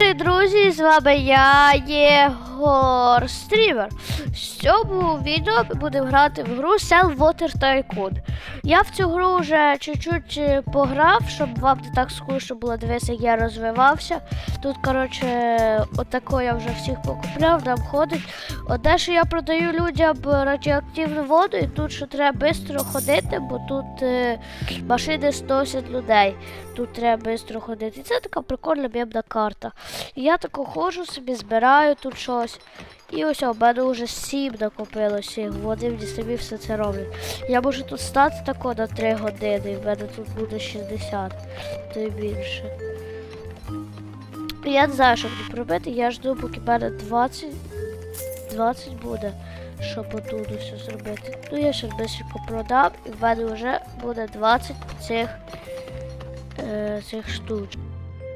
Друзі, з вами я, Єгор Стрімер. В цьому відео будемо грати в гру Cell Water Tycoon. Я в цю гру вже чуть-чуть е, пограв, щоб вам не так скучно було дивитися, як я розвивався. Тут, коротше, отако я вже всіх покупляв, нам ходить. Одне, що я продаю людям радіоактивну воду, і тут що треба швидко ходити, бо тут е, машини сносять людей. Тут треба швидко ходити. І це така прикольна мемна карта. Я тако ходжу собі, збираю тут щось. І ось у мене вже сім накопилося, вони мені самі все це роблять. Я можу тут стати тако на 3 години, і в мене тут буде 60, то й більше. Я не знаю, що мені пробити, я жду, поки в мене 20, 20 буде, щоб отут все зробити. Ну я ще бисенько продам, і в мене вже буде 20 цих, е, цих штуч.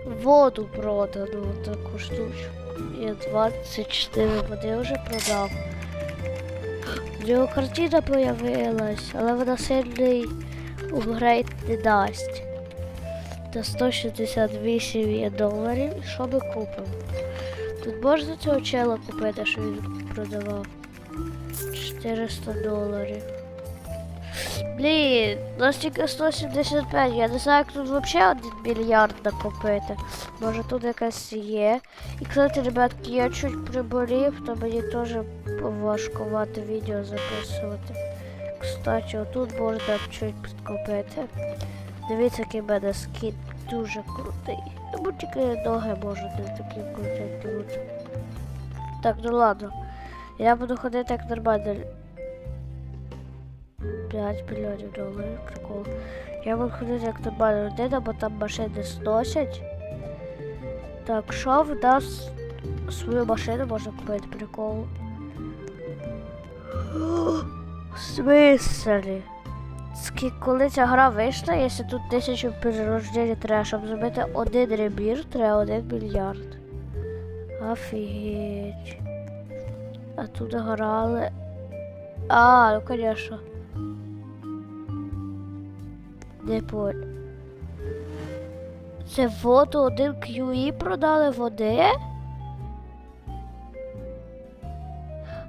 Воду продано таку штучку. Я 24 води вже продав. В нього картина появилась, але вона сильний апгрейд не дасть. Та 168 є доларів. Що ми купимо? Тут можна цього чела купити, що він продавав. 400 доларів. Блін, у нас тільки 175. Я не знаю, як тут взагалі один мільярд накопити. Може тут якась є. І кстати, ребятки, я чуть приболів, то мені теж важкувати відео записувати. Кстати, отут можна чуть підкопити. Дивіться, який мене скін дуже крутий. Тому тільки ноги можуть такі круті бути. Так, ну ладно. Я буду ходити як нормально. 5 мільйонів доларів, прикол. Я ходити як нормальна людина, бо там машини сносять. Так, що в нас свою машину можна купити, прикол. Смислі? Коли ця гра вийшла, якщо тут тисячу перерождень треба, щоб зробити один ребір, треба один мільярд. Офігеть. А тут грали. А, ну конечно. Не. Це воду один QE продали води?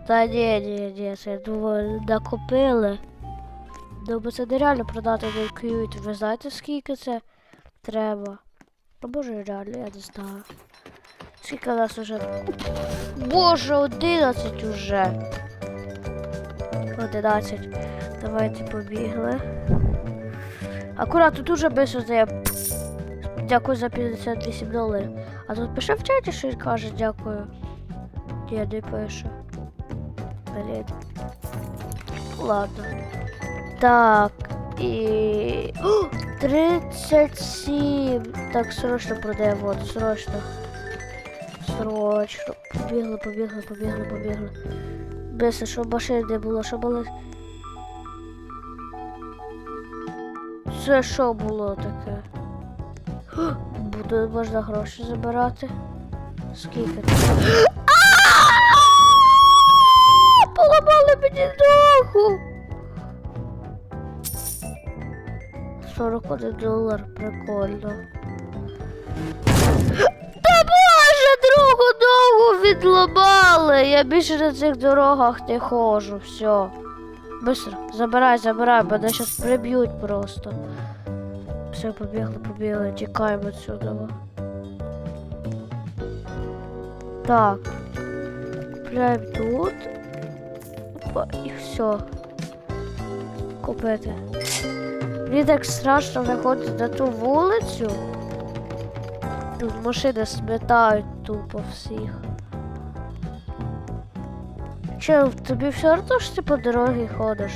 Та ні, ні, ні, це я думаю, накопили. Ну, бо це нереально продати один QE. Ви знаєте, скільки це треба? А може реально, я не знаю. Скільки нас уже? Боже, 11 уже. 11. Давайте побігли. Акурат, тут дуже бисо здає. Дякую за 58 доларів. А тут пише в чаті, що він каже дякую. Ні, не пише. Блін. Ладно. Так. І. 37. Так, срочно продає воду, срочно. Срочно. Побігли, побігли, побігли, побігли. Бися, щоб машин не було, щоб були. Це що було таке? Буде можна гроші забирати. Скільки? А! Поламали мені ногу! 41 долар, прикольно. Та боже, другу ногу відламали! Я більше на цих дорогах не ходжу, все. Быстро, забирай, забирай, мене зараз приб'ють просто. Все, побігли, побігли, тікаємо отсюда. Так. Купляємо тут. Опа, і все. Купити. Мені так страшно виходити на ту вулицю. Тут машини сметають тупо всіх. Че, тобі все одно що ти по дорозі ходиш?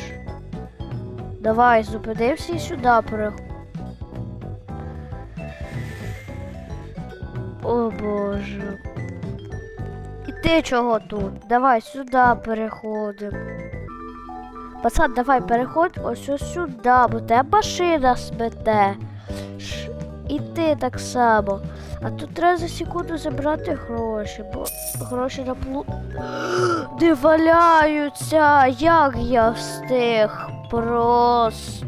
Давай, зупинився і сюди переходь. О боже. І ти чого тут? Давай сюди переходимо. Пацан, давай переходь ось ось сюди, бо тебе машина смете. І ти так само. А тут треба за секунду забрати гроші, бо гроші на плу. Не валяються! Як я встиг? Просто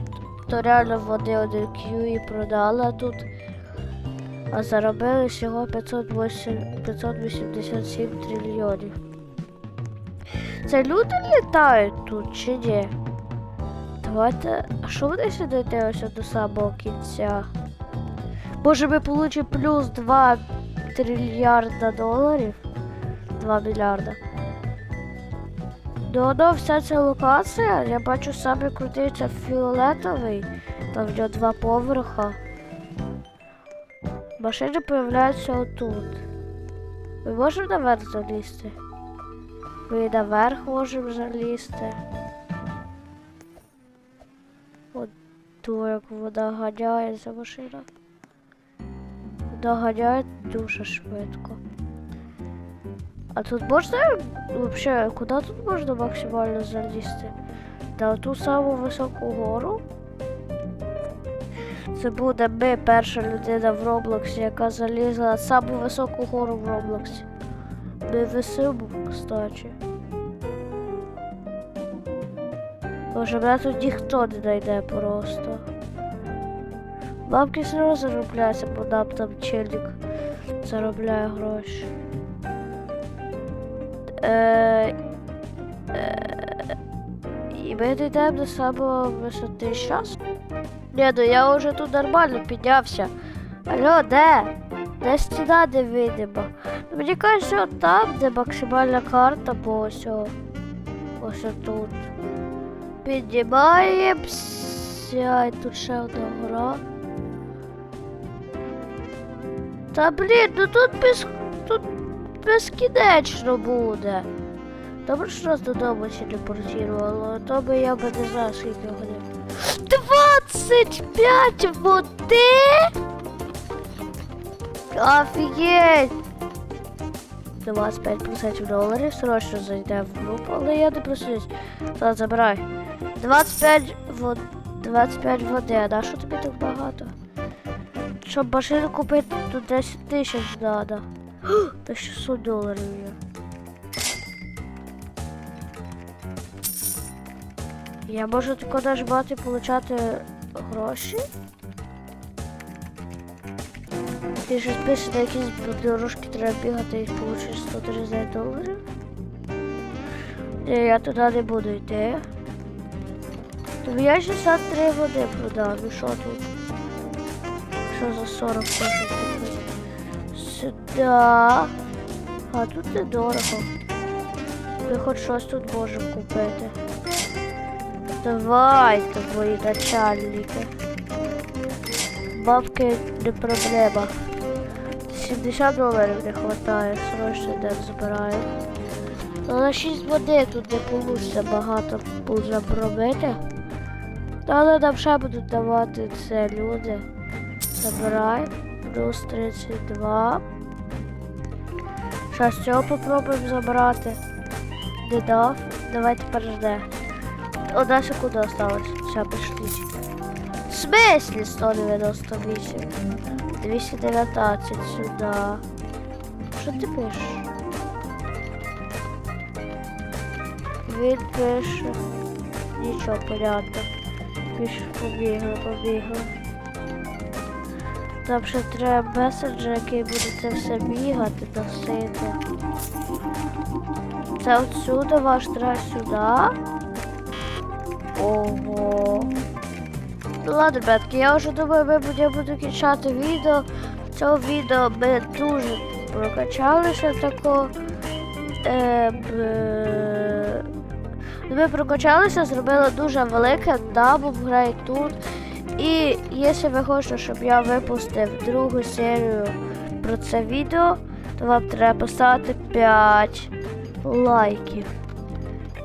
реально вони один Q і продали, тут а заробили всього 508 587 трильйонів. Це люди літають тут чи ні? Давайте. А що вони сюди дивляться до самого кінця? Може ми получимо плюс 2 трильярда доларів? 2 мільярда. Ну, воно вся ця локація, я бачу саме крутий це фіолетовий, там в нього два поверха. Машини появляються отут. Ми можемо наверх залізти? Ми наверх можемо залізти. От ту, як вода ганяє за машина. Ганяє дуже швидко. А тут можна вообще, куди тут можна максимально залізти? На ту саму високу гору. Це буде ми перша людина в Роблоксі, яка залізла на саму високу гору в Роблоксі. Ми висимо, кстати. Боже, мене тут ніхто не знайде просто. Бабки одно заробляються, бо нам там челік заробляє гроші. Е, е, і ми дійдемо до самого висоти зараз. Ні, ну я вже тут нормально піднявся. Алло, де? Де стіна не видима? Ну, Мені кажеться, там, де максимальна карта, бо ось ось тут. Піднімаємося. І тут ще одна гора. Та блін, ну тут без тут безкінечно буде. Добре, що нас додому телепортувало, а то би я би не знаю, скільки годин. 25 води? Офігеть! 25% доларів, срочно зайде в групу, але я не просуюсь. Так, забирай. 25 вод... 25 води, а на що тобі так багато? Щоб машину купити, тут 10 тисяч треба. Та 600 доларів є. Я можу нажимати і получати гроші? Ти щось пише, на якісь дорожки треба бігати і получиш 130 доларів? Ні, я туди не буду йти. Тобі я 63 води продав, і що тут? Що за 40 хочу купити? Сюди. А тут недорого. Ми хоч щось тут можемо купити. Давайте, твої начальники. Бабки не проблема. 70 доларів не вистачає, срочно йдемо збираю. Ну на 6 води тут не вийде багато буде пробити. Але нам ще будуть давати це люди. Забирай. Плюс 32. Зараз цього попробуємо забрати. Не дав. Давай тепер жде. Одна секунда осталась. Все, пішли. В смислі 198? 219 сюди. Що ти пишеш? Він пише. Нічого, понятно. Пише, побігли, побігли. Там ще треба меседжер, який буде це все бігати, носити. Це отсюди ваш треба сюди. Ого. Ну ладно, ребятки, я вже думаю, ми буду кінчати відео. Цьому відео ми дуже прокачалися тако. Е, б... Ми прокачалися, зробили дуже велике, дабл грає тут. І якщо ви хочете, щоб я випустив другу серію про це відео, то вам треба поставити 5 лайків.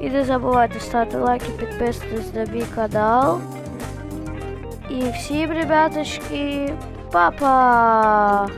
І не забувайте ставити лайки, підписуватись на мій канал. І всім, ребяточки, па-па!